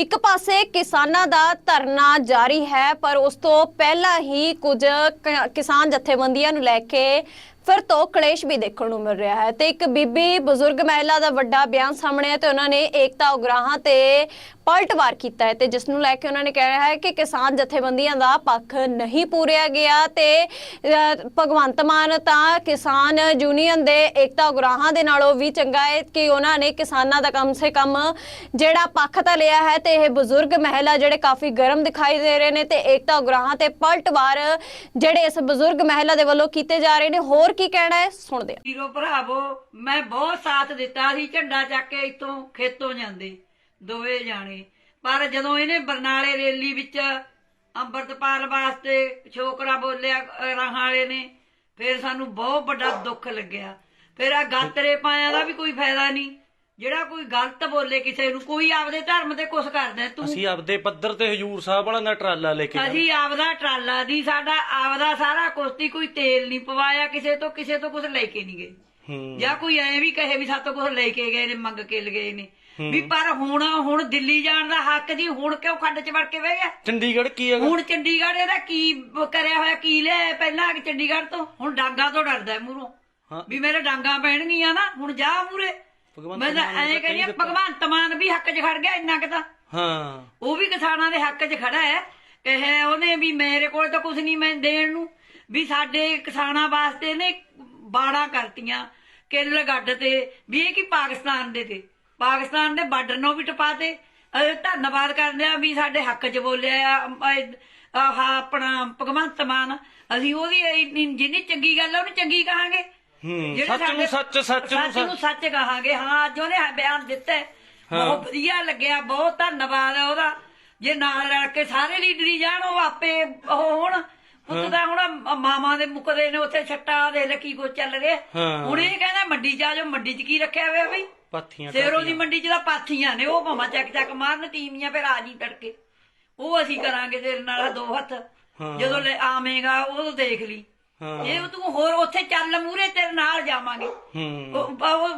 ਇੱਕ ਪਾਸੇ ਕਿਸਾਨਾਂ ਦਾ ਧਰਨਾ ਜਾਰੀ ਹੈ, ਪਰ ਉਸ ਤੋਂ ਪਹਿਲਾਂ ਹੀ ਕੁਝ ਕਿਸਾਨ ਜਥੇਬੰਦੀਆਂ ਨੂੰ ਲੈ ਕੇ ਫਿਰ ਤੋਂ ਕਲੇਸ਼ ਵੀ ਦੇਖਣ ਨੂੰ ਮਿਲ ਰਿਹਾ ਹੈ ਤੇ ਇੱਕ ਬੀਬੀ ਬਜ਼ੁਰਗ ਮਹਿਲਾ ਦਾ ਵੱਡਾ ਬਿਆਨ ਸਾਹਮਣੇ ਹੈ ਤੇ ਉਹਨਾਂ ਨੇ ਏਕਤਾ ਉਗਰਾਹਾਂ ਤੇ ਪਲਟਵਾਰ ਕੀਤਾ ਹੈ ਤੇ ਜਿਸ ਨੂੰ ਲੈ ਕੇ ਉਹਨਾਂ ਨੇ ਕਿਹਾ ਹੈ ਕਿ ਕਿਸਾਨ ਜਥੇਬੰਦੀਆਂ ਦਾ ਪੱਖ ਨਹੀਂ ਪੂਰਿਆ ਗਿਆ ਤੇ ਭਗਵੰਤ ਮਾਨ ਤਾਂ ਕਿਸਾਨ ਯੂਨੀਅਨ ਦੇ ਏਕਤਾ ਉਗਰਾਹਾਂ ਦੇ ਨਾਲੋਂ ਵੀ ਚੰਗਾ ਹੈ ਕਿ ਉਹਨਾਂ ਨੇ ਕਿਸਾਨਾਂ ਦਾ ਕਮ ਸੇ ਕਮ ਜਿਹੜਾ ਪੱਖ ਤਾਂ ਲਿਆ ਹੈ ਤੇ ਇਹ ਬਜ਼ੁਰਗ ਮਹਿਲਾ ਜਿਹੜੇ ਕਾਫੀ ਗਰਮ ਦਿਖਾਈ ਦੇ ਰਹੇ ਨੇ ਤੇ ਏਕਤਾ ਉਗਰਾਹਾਂ ਤੇ ਪਲਟਵਾਰ ਜਿਹੜੇ ਇਸ ਬਜ਼ੁਰਗ ਮਹਿਲਾ ਦੇ ਵੱਲੋਂ ਕੀਤੇ ਜਾ ਰਹੇ ਨੇ, ਹੋਰ ਕੀ ਕਹਿਣਾ ਹੈ? ਸੁਣਦੇ ਹਾਂ। ਵੀਰੋ ਭਰਾਵੋ, ਮੈਂ ਬਹੁਤ ਸਾਥ ਦਿੱਤਾ ਸੀ ਝੰਡਾ ਚੱਕ ਕੇ ਇੱਥੋਂ ਖੇਤੋਂ ਜਾਂਦੇ, ਦੋਵੇਂ ਜਾਣੇ। ਪਰ ਜਦੋਂ ਇਹਨੇ ਬਰਨਾਲੇ ਰੈਲੀ ਵਿੱਚ ਅੰਮ੍ਰਿਤਪਾਲ ਵਾਸਤੇ ਛੋਕਰਾ ਬੋਲਿਆ, ਅਹ, ਰਾਹਾਂ ਵਾਲੇ ਨੇ, ਫਿਰ ਸਾਨੂੰ ਬਹੁਤ ਵੱਡਾ ਦੁੱਖ ਲੱਗਿਆ। ਫਿਰ ਆ ਗਾਤਰੇ ਪਾਇਆ ਦਾ ਵੀ ਕੋਈ ਫਾਇਦਾ ਨਹੀਂ। ਜਿਹੜਾ ਕੋਈ ਗਲਤ ਬੋਲੇ ਕਿਸੇ ਨੂੰ ਕੋਈ ਆਪਦੇ ਧਰਮ ਤੇ ਕੁਛ ਕਰਦਾ ਤੂੰ ਅਸੀਂ ਆਪਦੇ ਪੱਧਰ ਤੇ ਹਜੂਰ ਸਾਹਿਬ ਵਾਲਾ ਦਾ ਟਰਾਲਾ ਲੈ ਕੇ ਜਾਣਾ। ਅਸੀਂ ਆਪਦਾ ਟਰਾਲਾ ਦੀ ਸਾਡਾ ਆਪਦਾ ਸਾਰਾ ਕੁਸ਼ਤੀ ਕੋਈ ਤੇਲ ਨਹੀਂ ਪਵਾਇਆ ਕਿਸੇ ਤੋਂ ਕਿਸੇ ਤੋਂ ਕੁਝ ਲੈ ਕੇ ਨਹੀਂ ਗਏ। ਹੂੰ। ਜਾਂ ਕੋਈ ਐ ਵੀ ਕਹੇ ਵੀ ਸਾਤੋਂ ਕੁਝ ਲੈ ਕੇ ਗਏ ਨੇ ਮੰਗ ਕੇ ਲਗਏ ਨੇ। ਵੀ ਪਰ ਹੁਣ ਹੁਣ ਦਿੱਲੀ ਜਾਣ ਦਾ ਹੱਕ ਜੀ ਹੁਣ ਕਿਉਂ ਖੱਡ ਚ ਵੜ ਕੇ ਬਹਿ ਗਿਆ? ਚੰਡੀਗੜ੍ਹ ਕੀ ਹੈਗਾ? ਹੁਣ ਚੰਡੀਗੜ੍ਹ ਇਹਦਾ ਕੀ ਬ- ਕਰਿਆ ਹੋਇਆ ਕੀ ਲਿਆ ਪਹਿਲਾਂ ਚੰਡੀਗੜ੍ਹ ਤੋਂ? ਹੁਣ ਡਾਂਗਾ ਤੋਂ ਡਰਦਾ ਮੂਰੋਂ ਹਾਂ। ਵੀ ਮੇਰੇ ਡਾਂਗਾ ਪੈਣਗੀਆਂ ਨਾ ਹੁਣ ਜਾ ਮੂਰੇ ਭਗਵੰਤ ਮੈਂ ਤਾਂ ਮਾਨ ਨੇ ਐ ਤਾਂ ਕਹਿੰਦੀ ਆ, ਕਹੀ ਦਿੱਤਾ। ਭਗਵੰਤ ਮਾਨ ਵੀ ਹੱਕ 'ਚ ਖੜ ਗਿਆ ਇੰਨਾ ਕਿ ਤਾਂ। ਹਾਂ। ਉਹ ਵੀ ਕਿਸਾਨਾਂ ਦੇ ਹੱਕ 'ਚ ਖੜਾ ਹੈ। ਕਹੇ ਉਹਨੇ ਵੀ ਮੇਰੇ ਕੋਲ ਤਾਂ ਕੁਝ ਨਹੀਂ ਮੈਂ ਦੇਣ ਨੂੰ। ਵੀ ਸਾਡੇ ਕਿਸਾਨਾਂ ਵਾਸਤੇ ਨੇ ਬਾੜਾ ਕਰਤੀਆਂ ਕਿੱਲ ਗੱਡ ਤੇ। ਵੀ ਇਹ ਕੀ ਪਾਕਿਸਤਾਨ ਦੇ ਤੇ? ਪਾਕਿਸਤਾਨ ਦੇ ਬਾਰਡਰ ਨੂੰ ਵੀ ਟਪਾ ਤੇ। ਅਹ ਧੰਨਵਾਦ ਕਰਦੇ ਆ ਵੀ ਸਾਡੇ ਹੱਕ 'ਚ ਬੋਲਿਆ ਆ। ਅਹ ਆਹ ਆਪਣਾ ਭਗਵੰਤ ਮਾਨ। ਅਸੀਂ ਉਹਦੀ ਇੰਨੀ- ਜਿੰਨੀ ਚੰਗੀ ਗੱਲ ਆ ਉਹਨੂੰ ਚੰਗੀ ਕਹਾਂਗੇ। ਹੂੰ ਜਿਹੜੇ ਸੱਚ ਨੂੰ ਸਾਡੇ- ਸੱਚ ਸੱਚ ਨੂੰ ਸੱਚ ਨੂੰ ਸੱਚ। ਕਹਾਂਗੇ ਹਾਂ ਅੱਜ ਉਹਨੇ ਬਿਆਨ ਦਿੱਤਾ ਹੈ। ਬਹੁਤ ਵਧੀਆ ਲੱਗਿਆ ਬਹੁਤ ਧੰਨਵਾਦ ਹੈ ਉਹਦਾ। ਜੇ ਨਾਲ ਰਲ ਕੇ ਸਾਰੇ ਲੀਡਰੀ ਜਾਣ ਉਹ ਆਪੇ ਉਹ ਹੁਣ। ਪੁੱਤ ਦਾ ਹੁਣ ਮਾਮਾ ਦੇ ਮੁਕਦੇ ਨੇ ਉੱਥੇ ਛੱਟਾ ਦੇ ਲੱਕੀ ਕੋ ਚੱਲ ਰਿਹਾ। ਹਾਂ। ਹੁਣ ਇਹ ਕਹਿੰਦਾ ਮੰਡੀ ਚ ਆ ਜਾਓ ਮੰਡੀ ਚ ਕੀ ਰੱਖਿਆ ਹੋਇਆ ਬਈ? ਪਾਥੀਆਂ ਸੇਰੋ ਦੀ ਮੰਡੀ ਚ ਤਾਂ ਪਾਥੀਆਂ ਨੇ ਉਹ ਭਾਵੇਂ ਚੱਕ ਚੱਕ ਮਾਰਨ ਤੀਮੀਆਂ ਫਿਰ ਆ ਜੀ ਤੜਕੇ। ਉਹ ਅਸੀਂ ਕਰਾਂਗੇ ਤੇਰੇ ਨਾਲ ਦੋ ਹੱਥ। ਹਾਂ। ਜਦੋਂ ਲੈ ਆਵੇਂਗਾ ਉਹ ਦੇਖ ਲਈ। ਹਾਂ। ਇਹ ਤੂੰ ਹੋਰ ਉੱਥੇ ਚੱਲ ਮੂਰੇ ਤੇਰੇ ਨਾਲ ਜਾਵਾਂਗੇ। ਹੂੰ। ਉਹ ਉਹ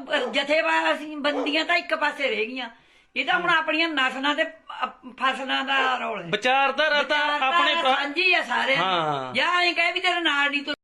ਅਸੀਂ ਬੰਦੀਆਂ ਤਾਂ ਇੱਕ ਪਾਸੇ ਰਹਿ ਗਈਆਂ। ਇਹ ਤਾਂ ਹੁਣ ਆਪਣੀਆਂ ਨਸਲਾਂ ਤੇ ਅ- ਫਸਲਾਂ ਦਾ ਰੌਲ ਹੈ। ਵਿਚਾਰਧਾਰਾ ਤਾਂ ਵਿਚਾਰਧਾਰਾ ਆਪਣੇ ਸਾਂਝੀ ਆ ਸਾਰੇ ਹਾਂ। ਜਾਂ ਇਹ ਕਹੇ ਵੀ ਤੇਰੇ ਨਾਲ ਨਹੀਂ